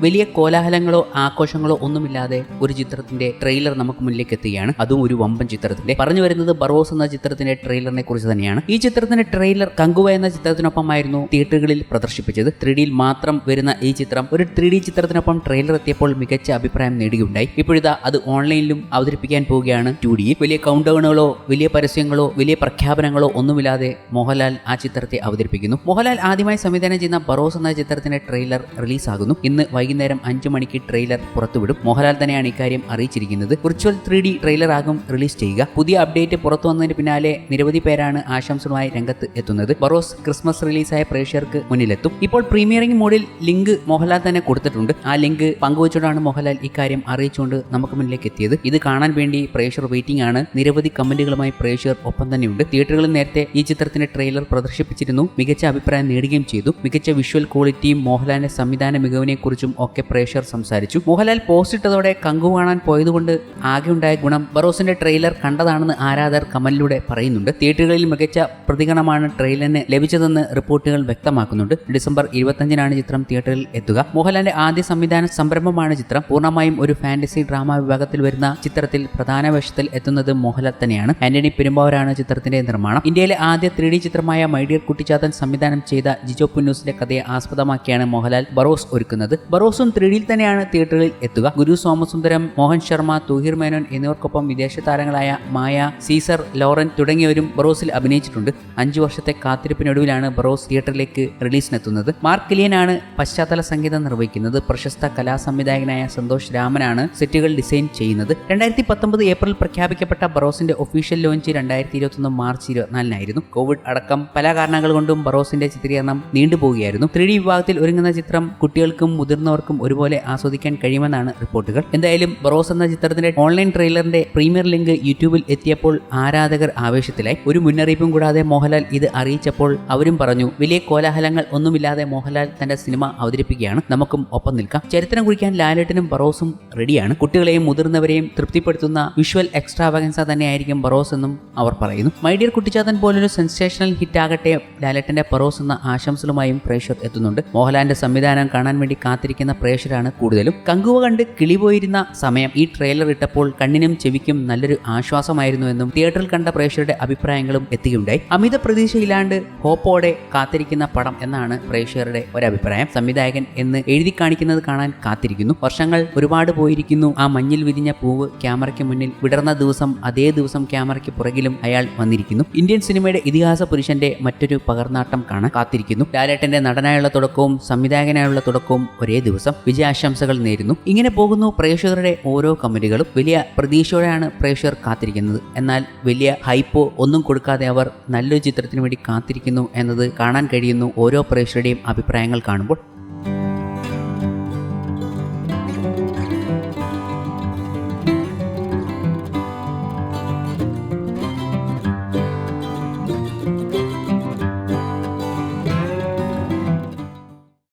വലിയ കോലാഹലങ്ങളോ ആഘോഷങ്ങളോ ഒന്നുമില്ലാതെ ഒരു ചിത്രത്തിന്റെ ട്രെയിലർ നമുക്ക് മുന്നിലേക്ക് എത്തുകയാണ്. അതും ഒരു വമ്പൻ ചിത്രത്തിന്റെ. പറഞ്ഞു വരുന്നത് ബറോസ് എന്ന ചിത്രത്തിന്റെ ട്രെയിലറിനെ കുറിച്ച് തന്നെയാണ്. ഈ ചിത്രത്തിന്റെ ട്രെയിലർ കങ്കുവ എന്ന ചിത്രത്തിനൊപ്പമായിരുന്നു തിയേറ്ററുകളിൽ പ്രദർശിപ്പിച്ചത്. ത്രീ ഡിയിൽ മാത്രം വരുന്ന ഈ ചിത്രം ഒരു ത്രീ ഡി ചിത്രത്തിനൊപ്പം ട്രെയിലർ എത്തിയപ്പോൾ മികച്ച അഭിപ്രായം നേടുകയുണ്ടായി ഇപ്പോഴിതാ അത് ഓൺലൈനിലും അവതരിപ്പിക്കാൻ പോവുകയാണ് ടു ഡിയിൽ വലിയ കൗണ്ട് ഡൗണുകളോ വലിയ പരസ്യങ്ങളോ വലിയ പ്രഖ്യാപനങ്ങളോ ഒന്നുമില്ലാതെ മോഹൻലാൽ ആ ചിത്രത്തെ അവതരിപ്പിക്കുന്നു. മോഹൻലാൽ ആദ്യമായി സംവിധാനം ചെയ്യുന്ന ബറോസ് എന്ന ചിത്രത്തിന്റെ ട്രെയിലർ റിലീസാകുന്നു ഇന്ന് വൈകുന്നേരം അഞ്ചു മണിക്ക് ട്രെയിലർ പുറത്തുവിടും. മോഹൻലാൽ തന്നെയാണ് ഇക്കാര്യം അറിയിച്ചിരിക്കുന്നത്. വിർച്വൽ ത്രീ ഡി ട്രെയിലർ ആകും റിലീസ് ചെയ്യുക. പുതിയ അപ്ഡേറ്റ് പുറത്തു വന്നതിന് പിന്നാലെ നിരവധി പേരാണ് ആശംസകളുമായി രംഗത്ത് എത്തുന്നത്. ബറോസ് ക്രിസ്മസ് റിലീസായ പ്രേക്ഷകർക്ക് മുന്നിലെത്തും. ഇപ്പോൾ പ്രീമിയറിംഗ് മോഡിൽ ലിങ്ക് മോഹൻലാൽ തന്നെ കൊടുത്തിട്ടുണ്ട്. ആ ലിങ്ക് പങ്കുവച്ചുകൊണ്ടാണ് മോഹൻലാൽ ഇക്കാര്യം അറിയിച്ചുകൊണ്ട് നമുക്ക് മുന്നിലേക്ക് എത്തിയത്. ഇത് കാണാൻ വേണ്ടി പ്രേക്ഷകർ വെയിറ്റിംഗ് ആണ്. നിരവധി കമന്റുകളുമായി പ്രേക്ഷകർ ഒപ്പം തന്നെയുണ്ട്. തിയേറ്ററുകളിൽ നേരത്തെ ഈ ചിത്രത്തിന്റെ ട്രെയിലർ പ്രദർശിപ്പിച്ചിരുന്നു. മികച്ച അഭിപ്രായം നേടുകയും ചെയ്തു. മികച്ച വിഷ്വൽ ക്വാളിറ്റിയും മോഹൻലാലിന്റെ സംവിധാന മികവിനെ കുറിച്ചും ഒക്കെ പ്രേക്ഷകർ സംസാരിച്ചു. മോഹൻലാൽ പോസ്റ്റ് ഇട്ടതോടെ കങ്കു കാണാൻ പോയതുകൊണ്ട് ആകെ ഉണ്ടായ ഗുണം ബറോസിന്റെ ട്രെയിലർ കണ്ടതാണെന്ന് ആരാധർ കമലിലൂടെ പറയുന്നുണ്ട്. തിയേറ്ററുകളിൽ മികച്ച പ്രതികരണമാണ് ട്രെയിലറിന് ലഭിച്ചതെന്ന് റിപ്പോർട്ടുകൾ വ്യക്തമാക്കുന്നുണ്ട്. ഡിസംബർ ഇരുപത്തഞ്ചിനാണ് ചിത്രം തിയേറ്ററിൽ എത്തുക. മോഹൻലാലിന്റെ ആദ്യ സംവിധാന സംരംഭമാണ് ചിത്രം. പൂർണമായും ഒരു ഫാന്റസി ഡ്രാമ വിഭാഗത്തിൽ വരുന്ന ചിത്രത്തിൽ പ്രധാന വേഷത്തിൽ എത്തുന്നത് മോഹൻലാൽ തന്നെയാണ്. ആന്റണി പെരുമ്പാവൂരാണ് ചിത്രത്തിന്റെ നിർമ്മാണം. ഇന്ത്യയിലെ ആദ്യ ത്രീ ഡി ചിത്രമായ മൈഡിയർ കുട്ടിച്ചാത്തൻ സംവിധാനം ചെയ്ത ജിജോ പുന്നൂസിന്റെ കഥയെ ആസ്പദമാക്കിയാണ് മോഹൻലാൽ ബറോസ് ഒരുക്കുന്നത്. ബറോസും ത്രീ ഡിയിൽ തന്നെയാണ് തിയേറ്ററിൽ എത്തുക. ഗുരു സോമസുന്ദരം മോഹൻ ശർമ്മ തുഹിർ മേനോൻ എന്നിവർക്കൊപ്പം വിദേശ താരങ്ങളായ മായ സീസർ ലോറൻ തുടങ്ങിയവരും ബറോസിൽ അഭിനയിച്ചിട്ടുണ്ട്. അഞ്ചു വർഷത്തെ കാത്തിരിപ്പിനൊടുവിലാണ് ബറോസ് തിയേറ്ററിലേക്ക് റിലീസിനെത്തുന്നത്. മാർക്ക് കിലിയനാണ് പശ്ചാത്തല സംഗീതം നിർവഹിക്കുന്നത്. പ്രശസ്ത കലാ സംവിധായകനായ സന്തോഷ് രാമനാണ് സെറ്റുകൾ ഡിസൈൻ ചെയ്യുന്നത്. രണ്ടായിരത്തി പത്തൊമ്പത് ഏപ്രിൽ പ്രഖ്യാപിക്കപ്പെട്ട ബറോസിന്റെ ഒഫീഷ്യൽ ലോഞ്ച് രണ്ടായിരത്തി ഇരുപത്തൊന്ന് മാർച്ച് ഇരുപത്തിനാലിനായിരുന്നു. കോവിഡ് അടക്കം പല കാരണങ്ങൾ കൊണ്ടും ബറോസിന്റെ ചിത്രീകരണം നീണ്ടുപോവുകയായിരുന്നു. ത്രീ വിഭാഗത്തിൽ ഒരുങ്ങുന്ന ചിത്രം കുട്ടികൾക്കും മുതിർന്നവർക്കും ഒരുപോലെ ആസ്വദിക്കാൻ കഴിയുമെന്നാണ് റിപ്പോർട്ടുകൾ. എന്തായാലും ബറോസ് എന്ന ചിത്രത്തിന്റെ ഓൺലൈൻ ട്രെയിലറിന്റെ പ്രീമിയർ ലിങ്ക് യൂട്യൂബിൽ എത്തിയപ്പോൾ ആരാധകർ ആവേശത്തിലായി. ഒരു മുന്നറിയിപ്പും കൂടാതെ മോഹൻലാൽ ഇത് അറിയിച്ചപ്പോൾ അവരും പറഞ്ഞു വലിയ കോലാഹലങ്ങൾ ഒന്നുമില്ലാതെ മോഹൻലാൽ തന്റെ സിനിമ അവതരിപ്പിക്കുകയാണ്. നമുക്കും ഒപ്പം നിൽക്കാം. ചരിത്രം കുറിക്കാൻ ലാലേട്ടനും ബറോസും റെഡിയാണ്. കുട്ടികളെയും മുതിർന്നവരെയും തൃപ്തിപ്പെടുത്തുന്ന വിഷ്വൽ എക്സ്ട്രാവഗൻസ തന്നെയായിരിക്കും ബറോസ് എന്നും അവർ പറയുന്നു. മൈ ഡിയർ കുട്ടിച്ചാത്തൻ പോലൊരു സെൻസേഷണൽ ഹിറ്റ് ആകട്ടെ ലാലേട്ടന്റെ ബറോസ് എന്ന ആശംസകളുമായും പ്രേക്ഷകർ എത്തുന്നുണ്ട്. മോഹൻലാലിന്റെ സംവിധാനം കാണാൻ വേണ്ടി കാത്തിരിക്കുന്ന പ്രേക്ഷകരാണ് കൂടുതലും. കങ്കുവ കണ്ട് കിളിപോയിരുന്ന സമയം ഈ ട്രെയിലർ ഇട്ടപ്പോൾ കണ്ണിനും ചെവിക്കും നല്ലൊരു ആശ്വാസമായിരുന്നു എന്നും തിയേറ്ററിൽ കണ്ട പ്രേക്ഷകരുടെ അഭിപ്രായങ്ങളും എത്തുകയുണ്ടായി അമിത പ്രതീക്ഷയില്ലാണ്ട് ഹോപ്പോടെ കാത്തിരിക്കുന്ന പടം എന്നാണ് പ്രേക്ഷകരുടെ ഒരഭിപ്രായം. സംവിധായകൻ എന്ന് എഴുതി കാണിക്കുന്നത് കാണാൻ കാത്തിരിക്കുന്നു. വർഷങ്ങൾ ഒരുപാട് പോയിരിക്കുന്നു. ആ മഞ്ഞിൽ വിരിഞ്ഞ പൂവ് ക്യാമറയ്ക്ക് മുന്നിൽ വിടർന്ന ദിവസം അതേ ദിവസം ക്യാമറയ്ക്ക് പുറകിലും അയാൾ വന്നിരിക്കുന്നു. ഇന്ത്യൻ സിനിമയുടെ ഇതിഹാസ പുരുഷന്റെ മറ്റൊരു പകർന്നാട്ടം കാണാൻ കാത്തിരിക്കുന്നു. ലാലേട്ടന്റെ നടനായുള്ള തുടക്കവും സംവിധായകനായുള്ള തുടക്കവും ഒരേ ദിവസം വിജയാശംസകൾ നേരുന്നു. ഇങ്ങനെ പോകുന്നു പ്രേക്ഷകരുടെ ഓരോ കമന്റുകളും. വലിയ പ്രതീക്ഷയോടെയാണ് പ്രേക്ഷകർ കാത്തിരിക്കുന്നത്. എന്നാൽ വലിയ ഹൈപ്പോ ഒന്നും കൊടുക്കാതെ അവർ നല്ലൊരു ചിത്രത്തിന് വേണ്ടി കാത്തിരിക്കുന്നു എന്നത് കാണാൻ കഴിയുന്നു ഓരോ പ്രേക്ഷകരുടെയും അഭിപ്രായങ്ങൾ കാണുമ്പോൾ